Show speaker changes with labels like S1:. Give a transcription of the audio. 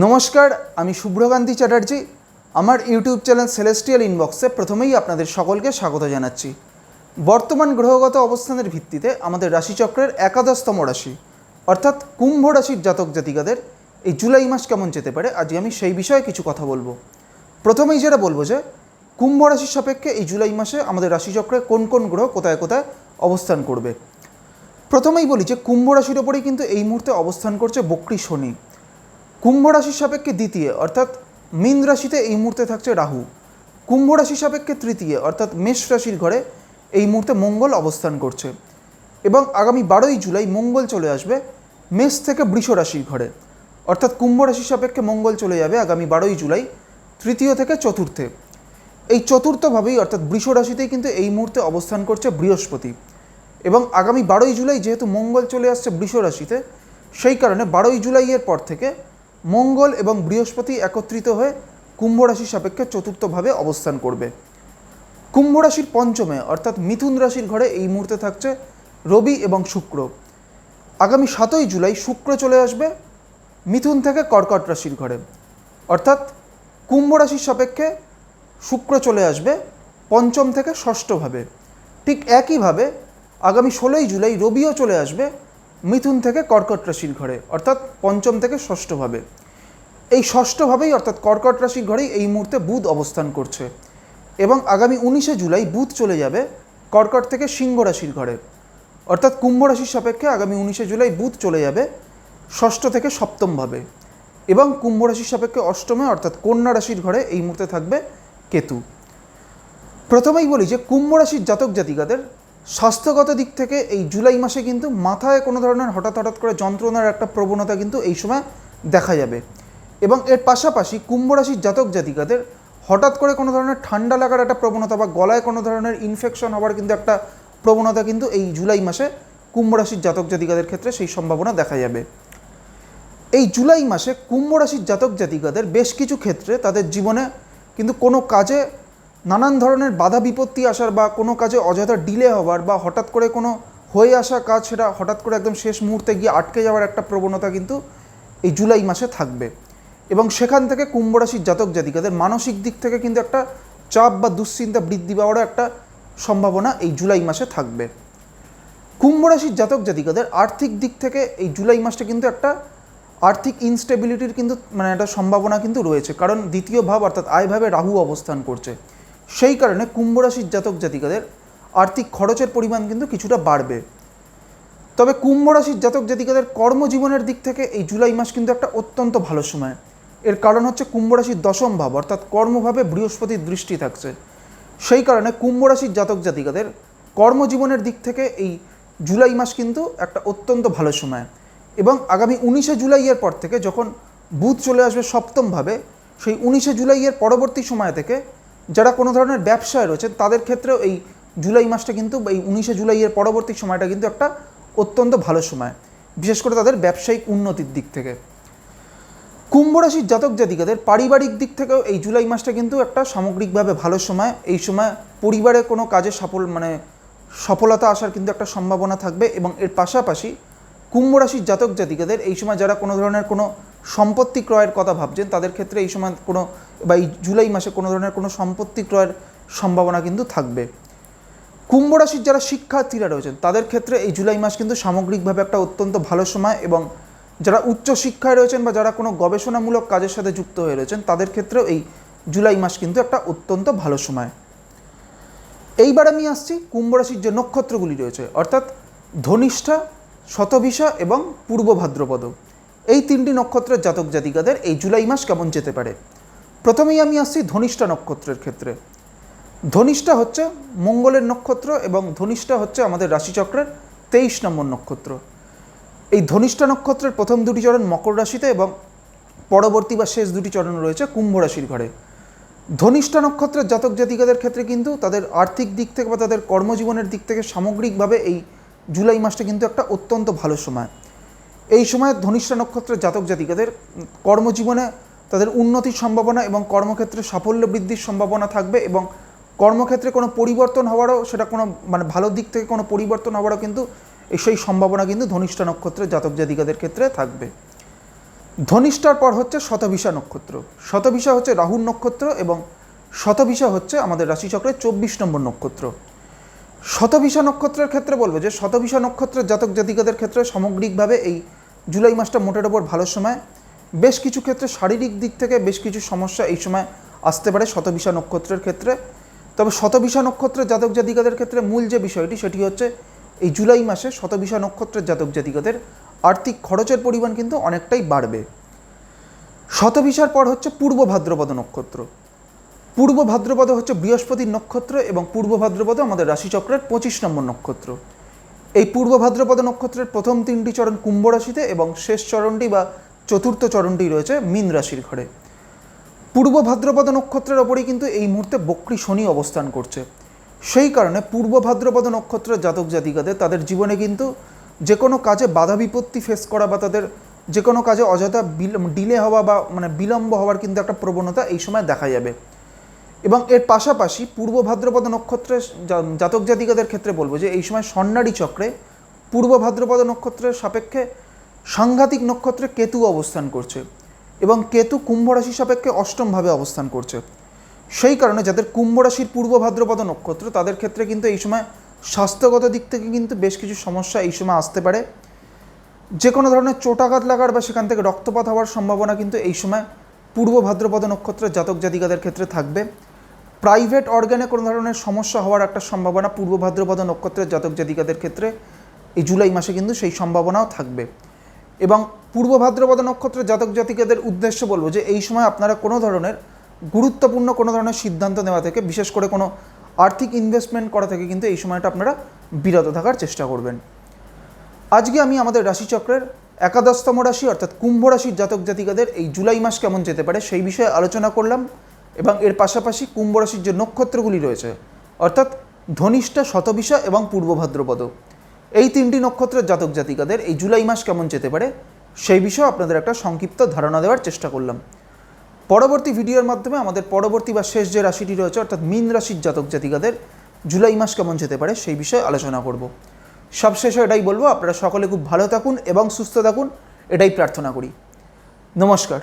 S1: নমস্কার, আমি শুভ্রকান্তি চ্যাটার্জি। আমার ইউটিউব চ্যানেল সেলেস্টিয়াল ইনবক্সে প্রথমেই আপনাদের সকলকে স্বাগত জানাচ্ছি। বর্তমান গ্রহগত অবস্থানের ভিত্তিতে আমাদের রাশিচক্রের একাদশতম রাশি, অর্থাৎ কুম্ভ রাশির জাতক জাতিকাদের এই জুলাই মাস কেমন যেতে পারে, আজকে আমি সেই বিষয়ে কিছু কথা বলব। প্রথমেই যেটা বলব যে, কুম্ভ রাশির সাপেক্ষে এই জুলাই মাসে আমাদের রাশিচক্রে কোন কোন গ্রহ কোথায় কোথায় অবস্থান করবে। প্রথমেই বলি যে, কুম্ভ রাশির ওপরেই কিন্তু এই মুহূর্তে অবস্থান করছে বক্রী শনি। কুম্ভ রাশির সাপেক্ষে দ্বিতীয়, অর্থাৎ মীন রাশিতে এই মুহূর্তে থাকছে রাহু। কুম্ভ রাশির সাপেক্ষে তৃতীয়, অর্থাৎ মেষ রাশির ঘরে এই মুহূর্তে মঙ্গল অবস্থান করছে। এবং আগামী বারোই জুলাই মঙ্গল চলে আসবে মেষ থেকে বৃষ রাশির ঘরে। অর্থাৎ কুম্ভ রাশির সাপেক্ষে মঙ্গল চলে যাবে আগামী বারোই জুলাই, তৃতীয় থেকে চতুর্থে। এই চতুর্থভাবেই, অর্থাৎ বৃষ রাশিতেই কিন্তু এই মুহূর্তে অবস্থান করছে বৃহস্পতি। এবং আগামী বারোই জুলাই যেহেতু মঙ্গল চলে আসছে বৃষ রাশিতে, সেই কারণে বারোই জুলাইয়ের পর থেকে মঙ্গল এবং বৃহস্পতি একত্রিত হয়ে কুম্ভ রাশির সাপেক্ষে চতুর্থভাবে অবস্থান করবে। কুম্ভ রাশির পঞ্চমে, অর্থাৎ মিথুন রাশির ঘরে এই মুহূর্তে থাকছে রবি এবং শুক্র। আগামী সাতই জুলাই শুক্র চলে আসবে মিথুন থেকে কর্কট রাশির ঘরে। অর্থাৎ কুম্ভ রাশির সাপেক্ষে শুক্র চলে আসবে পঞ্চম থেকে ষষ্ঠভাবে। ঠিক একইভাবে আগামী ষোলোই জুলাই রবিও চলে আসবে মিথুন থেকে কর্কট রাশির ঘরে, অর্থাৎ পঞ্চম থেকে ষষ্ঠভাবে এই ষষ্ঠভাবেই অর্থাৎ কর্কট রাশির ঘরেই এই মুহূর্তে বুধ অবস্থান করছে এবং আগামী উনিশে জুলাই বুধ চলে যাবে কর্কট থেকে সিংহ রাশির ঘরে। অর্থাৎ কুম্ভ রাশির সাপেক্ষে আগামী উনিশে জুলাই বুধ চলে যাবে ষষ্ঠ থেকে সপ্তমভাবে এবং কুম্ভ রাশির সাপেক্ষে অষ্টমে, অর্থাৎ কন্যা রাশির ঘরে এই মুহূর্তে থাকবে কেতু। প্রথমেই বলি যে কুম্ভ রাশির জাতক জাতিকাদের স্বাস্থ্যগত দিক থেকে এই জুলাই মাসে কিন্তু মাথায় কোনো ধরনের হঠাৎ হঠাৎ করে যন্ত্রণার একটা প্রবণতা কিন্তু এই সময় দেখা যাবে। এবং এর পাশাপাশি কুম্ভ রাশির জাতক জাতিকাদের হঠাৎ করে কোনো ধরনের ঠান্ডা লাগার একটা প্রবণতা বা গলায় কোনো ধরনের ইনফেকশন হওয়ার কিন্তু একটা প্রবণতা কিন্তু এই জুলাই মাসে কুম্ভ রাশির জাতক জাতিকাদের ক্ষেত্রে সেই সম্ভাবনা দেখা যাবে। এই জুলাই মাসে কুম্ভ রাশির জাতক জাতিকাদের বেশ কিছু ক্ষেত্রে তাদের জীবনে কিন্তু কোনো কাজে নানান ধরনের বাধা বিপত্তি আসার বা কোনো কাজে অযথা ডিলে হওয়ার বা হঠাৎ করে কোনো হয়ে আসা কাজ সেটা হঠাৎ করে একদম শেষ মুহূর্তে গিয়ে আটকে যাওয়ার একটা প্রবণতা কিন্তু এই জুলাই মাসে থাকবে। এবং সেখান থেকে কুম্ভ রাশির জাতক জাতিকাদের মানসিক দিক থেকে কিন্তু একটা চাপ বা দুশ্চিন্তা বৃদ্ধি পাওয়ারও একটা সম্ভাবনা এই জুলাই মাসে থাকবে। কুম্ভ রাশির জাতক জাতিকাদের আর্থিক দিক থেকে এই জুলাই মাসটা কিন্তু একটা আর্থিক ইনস্টেবিলিটির কিন্তু মানে একটা সম্ভাবনা কিন্তু রয়েছে। কারণ দ্বিতীয় ভাব অর্থাৎ আয়ভাবে রাহু অবস্থান করছে। সেই কারণে কুম্ভ রাশির জাতক জাতিকাদের আর্থিক খরচের পরিমাণ কিন্তু কিছুটা বাড়বে। তবে কুম্ভ রাশির জাতক জাতিকাদের কর্মজীবনের দিক থেকে এই জুলাই মাস কিন্তু একটা অত্যন্ত ভালো সময়। এর কারণ হচ্ছে কুম্ভ রাশির দশম ভাব, অর্থাৎ কর্মভাবে বৃহস্পতির দৃষ্টি থাকছে। সেই কারণে কুম্ভ রাশির জাতক জাতিকাদের কর্মজীবনের দিক থেকে এই জুলাই মাস কিন্তু একটা অত্যন্ত ভালো সময়। এবং আগামী উনিশে জুলাইয়ের পর থেকে যখন বুধ চলে আসবে সপ্তমভাবে সেই উনিশে জুলাইয়ের পরবর্তী সময় থেকে যারা কোনো ধরনের ব্যবসায় রয়েছেন, তাদের ক্ষেত্রেও এই জুলাই মাসটা কিন্তু এই উনিশে জুলাইয়ের পরবর্তী সময়টা কিন্তু একটা অত্যন্ত ভালো সময়। বিশেষ করে তাদের ব্যবসায়িক উন্নতির দিক থেকে। কুম্ভ রাশির জাতক জাতিকাদের পারিবারিক দিক থেকেও এই জুলাই মাসটা কিন্তু একটা সামগ্রিকভাবে ভালো সময়। এই সময় পরিবারে কোনো কাজে সফল মানে সফলতা আসার কিন্তু একটা সম্ভাবনা থাকবে এবং এর পাশাপাশি কুম্ভ রাশির জাতক জাতিকাদের এই সময় যারা কোনো ধরনের কোনো সম্পত্তি ক্রয়ের কথা ভাবছেন, তাদের ক্ষেত্রে এই সময় কোনো বা এই জুলাই মাসে কোনো ধরনের কোনো সম্পত্তি ক্রয়ের সম্ভাবনা কিন্তু থাকবে। কুম্ভ রাশির যারা শিক্ষার্থীরা রয়েছেন, তাদের ক্ষেত্রে এই জুলাই মাস কিন্তু সামগ্রিকভাবে একটা অত্যন্ত ভালো সময় এবং যারা উচ্চ শিক্ষায় রয়েছেন বা যারা কোনো গবেষণামূলক কাজের সাথে যুক্ত হয়ে রয়েছেন, তাদের ক্ষেত্রেও এই জুলাই মাস কিন্তু একটা অত্যন্ত ভালো সময়। এইবার আমি আসছি কুম্ভ রাশির যে নক্ষত্রগুলি রয়েছে, অর্থাৎ ধনিষ্ঠা শতভিসা এবং পূর্ব ভাদ্রপদ। এই তিনটি নক্ষত্রের জাতক জাতিকাদের এই জুলাই মাস কেমন যেতে পারে? প্রথমেই আমি আসছি ধনিষ্ঠা নক্ষত্রের ক্ষেত্রে। ধনিষ্ঠা হচ্ছে মঙ্গলের নক্ষত্র এবং ধনিষ্ঠা হচ্ছে আমাদের রাশিচক্রের তেইশ নম্বর নক্ষত্র। এই ধনিষ্ঠা নক্ষত্রের প্রথম দুটি চরণ মকর রাশিতে এবং পরবর্তী বা শেষ দুটি চরণ রয়েছে কুম্ভ রাশির ঘরে। ধনিষ্ঠা নক্ষত্রের জাতক জাতিকাদের ক্ষেত্রে কিন্তু তাদের আর্থিক দিক থেকে বা তাদের কর্মজীবনের দিক থেকে সামগ্রিকভাবে এই জুলাই মাসটা কিন্তু একটা অত্যন্ত ভালো সময়। এই সময় ধনিষ্ঠা নক্ষত্রের জাতক জাতিকাদের কর্মজীবনে তাদের উন্নতির সম্ভাবনা এবং কর্মক্ষেত্রে সাফল্য বৃদ্ধির সম্ভাবনা থাকবে এবং কর্মক্ষেত্রে কোনো পরিবর্তন হওয়ারও সেটা কোনো মানে ভালো দিক থেকে কোনো পরিবর্তন হওয়ারও কিন্তু এই সেই সম্ভাবনা কিন্তু ধনিষ্ঠা নক্ষত্রের জাতক জাতিকাদের ক্ষেত্রে থাকবে। ধনিষ্ঠার পর হচ্ছে শতভিষা নক্ষত্র। শতভিষা হচ্ছে রাহুর নক্ষত্র এবং শতভিষা হচ্ছে আমাদের রাশিচক্রের চব্বিশ নম্বর নক্ষত্র। শতভিষা নক্ষত্রের ক্ষেত্রে বলব যে শতভিষা নক্ষত্রের জাতক জাতিকাদের ক্ষেত্রে সামগ্রিকভাবে এই জুলাই মাসটা মোটের ওপর ভালো সময়। বেশ কিছু ক্ষেত্রে শারীরিক দিক থেকে বেশ কিছু সমস্যা এই সময় আসতে পারে শতভিষা নক্ষত্রের ক্ষেত্রে। তবে শতভিষা নক্ষত্রের জাতক জাতিকাদের ক্ষেত্রে মূল যে বিষয়টি সেটি হচ্ছে এই জুলাই মাসে শতভিষা নক্ষত্রের জাতক জাতিকাদের আর্থিক খরচের পরিমাণ কিন্তু অনেকটাই বাড়বে। শতভিষার পর হচ্ছে পূর্ব ভাদ্রপদ নক্ষত্র। পূর্ব ভাদ্রপদ হচ্ছে বৃহস্পতির নক্ষত্র এবং পূর্ব ভাদ্রপদ আমাদের রাশিচক্রের পঁচিশ নম্বর নক্ষত্র। এই পূর্ব ভাদ্রপদ নক্ষত্রের প্রথম তিনটি চরণ কুম্ভ রাশিতে এবং শেষ চরণটি বা চতুর্থ চরণটি রয়েছে মীন রাশির ঘরে। পূর্ব ভাদ্রপদ নক্ষত্রের ওপরেই কিন্তু এই মুহূর্তে বক্রী শনি অবস্থান করছে। সেই কারণে পূর্ব ভাদ্রপদ নক্ষত্রের জাতক জাতিকাদের তাদের জীবনে কিন্তু যে কোনো কাজে বাধা বিপত্তি ফেস করা বা তাদের যে কোনো কাজে অযথা ডিলে হওয়া বা মানে বিলম্ব হওয়ার কিন্তু একটা প্রবণতা এই সময় দেখা যাবে। এবং এর পাশাপাশি পূর্ব ভাদ্রপদ নক্ষত্রের জাতক জাতিকাদের ক্ষেত্রে বলব যে এই সময় স্বর্ণারী চক্রে পূর্ব ভাদ্রপদ নক্ষত্রের সাপেক্ষে সাংঘাতিক নক্ষত্রে কেতু অবস্থান করছে এবং কেতু কুম্ভ রাশি সাপেক্ষে অষ্টমভাবে অবস্থান করছে। সেই কারণে যাদের কুম্ভ রাশির পূর্ব ভাদ্রপদ নক্ষত্র, তাদের ক্ষেত্রে কিন্তু এই সময় স্বাস্থ্যগত দিক থেকে কিন্তু বেশ কিছু সমস্যা এই সময় আসতে পারে। যে কোনো ধরনের চোটাঘাত লাগার বা সেখান থেকে রক্তপাত হওয়ার সম্ভাবনা কিন্তু এই সময় পূর্ব ভাদ্রপদ নক্ষত্রের জাতক জাতিকাদের ক্ষেত্রে থাকবে। প্রাইভেট অর্গানে কোনো ধরনের সমস্যা হওয়ার একটা সম্ভাবনা পূর্ব ভাদ্রপদ নক্ষত্রের জাতক জাতিকাদের ক্ষেত্রে এই জুলাই মাসে কিন্তু সেই সম্ভাবনাও থাকবে। এবং পূর্ব ভাদ্রপদ নক্ষত্রের জাতক জাতিকাদের উদ্দেশ্য বলব যে এই সময় আপনারা কোনো ধরনের গুরুত্বপূর্ণ কোনো ধরনের সিদ্ধান্ত নেওয়া থেকে, বিশেষ করে কোনো আর্থিক ইনভেস্টমেন্ট করা থেকে কিন্তু এই সময়টা আপনারা বিরত থাকার চেষ্টা করবেন। আজকে আমি আমাদের রাশিচক্রের একাদশতম রাশি অর্থাৎ কুম্ভ রাশির জাতক জাতিকাদের এই জুলাই মাস কেমন যেতে পারে সেই বিষয়ে আলোচনা করলাম। এবং এর পাশাপাশি কুম্ভ রাশির যে নক্ষত্রগুলি রয়েছে, অর্থাৎ ধনিষ্ঠা শতবিশা এবং পূর্ব ভাদ্রপদ এই তিনটি নক্ষত্রের জাতক জাতিকাদের এই জুলাই মাস কেমন যেতে পারে, সেই বিষয়ে আপনাদের একটা সংক্ষিপ্ত ধারণা দেওয়ার চেষ্টা করলাম। পরবর্তী ভিডিওর মাধ্যমে আমাদের পরবর্তী বা শেষ যে রাশিটি রয়েছে, অর্থাৎ মীন রাশির জাতক জাতিকাদের জুলাই মাস কেমন যেতে পারে, সেই বিষয়ে আলোচনা করব। সবশেষে এটাই বলব, আপনারা সকলে খুব ভালো থাকুন এবং সুস্থ থাকুন, এটাই প্রার্থনা করি। নমস্কার।